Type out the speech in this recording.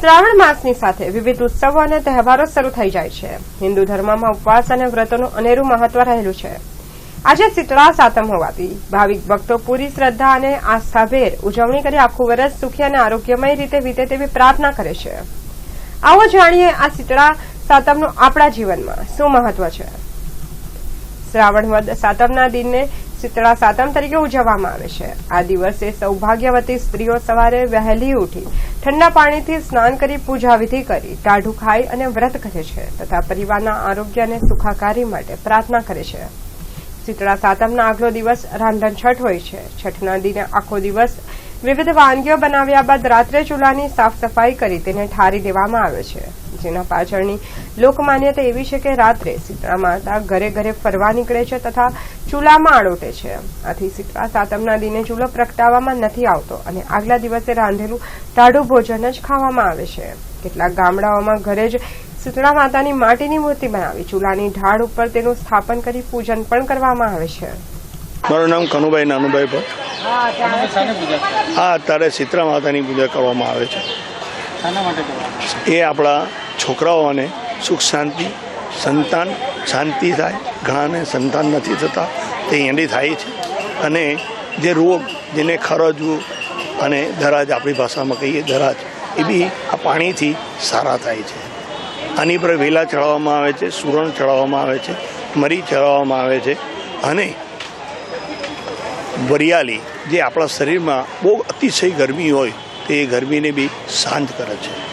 શ્રાવણ માસની સાથે વિવિધ ઉત્સવો અને તહેવારો શરૂ થઈ જાય છે. હિન્દુ ધર્મમાં ઉપવાસ અને વ્રતોનું અનેરું મહત્વ રહેલું છે. આજે શીતળા સાતમ હોવાથી ભાવિક ભક્તો પૂરી શ્રદ્ધા અને આસ્થાભેર ઉજવણી કરી આખું વર્ષ સુખી અને આરોગ્યમય રીતે વીતે તેવી પ્રાર્થના કરે છે. આવો જાણીએ આ શીતળા સાતમનું આપણા જીવનમાં શું મહત્વ છે. શ્રાવણ વદ સાતમના દિનને શીતળા સાતમ તરીકે ઉજવવામાં આવે છે. આ દિવસે સૌભાગ્યવતી સ્ત્રીઓ સવારે વહેલી ઉઠી ઠંડા પાણીથી સ્નાન કરી પૂજા વિધિ કરી, ટાઢું ખાઈ અને વ્રત કરે છે તથા પરિવારના આરોગ્ય અને સુખાકારી માટે પ્રાર્થના કરે છે. શીતળા સાતમના આગલો દિવસ રાંધણ છઠ હોય છે. છઠના દિને આખો દિવસ વિવિધ વાનગીઓ બનાવ્યા બાદ રાત્રે ચૂલાની સાફ સફાઈ કરી તેને ઠારી દેવામાં આવે છે. જેના પાછળની લોકમાન્યતા એવી છે કે રાત્રે સીતળા માતા ઘરે ઘરે ફરવા નીકળે છે તથા ચૂલામાં આડોટે છે. આથી સીતળા સાતમના દિને ચૂલો પ્રગટાવવામાં નથી આવતો અને આગલા દિવસે રાંધેલું ટાઢું ભોજન જ ખાવામાં આવે છે. કેટલાક ગામડાઓમાં ઘરે જ શીતળા માતાની માટીની મૂર્તિ બનાવી ચૂલાની ઢાળ ઉપર તેનું સ્થાપન કરી પૂજન પણ કરવામાં આવે છે. મારું નામ કનુભાઈ નાનુભાઈ ભટ્ટ. આ અત્યારે શીતળા માતાની પૂજા કરવામાં આવે છે. એ આપણા છોકરાઓને સુખ શાંતિ સંતાન શાંતિ થાય. ઘણાને સંતાન નથી થતા તે એંડી થાય છે. અને જે રોગ જેને ખરજવું અને ધરાજ આપણી ભાષામાં કહીએ દરાજ એ બી આ પાણીથી સારા થાય છે. આની પર વેલા ચડાવવામાં આવે છે સુરણ ચડાવવામાં આવે છે મરી ચડાવવામાં આવે છે. અને વરિયાળી જે આપણા શરીરમાં બહુ અતિશય ગરમી હોય તે ગરમીને બી શાંત કરે છે.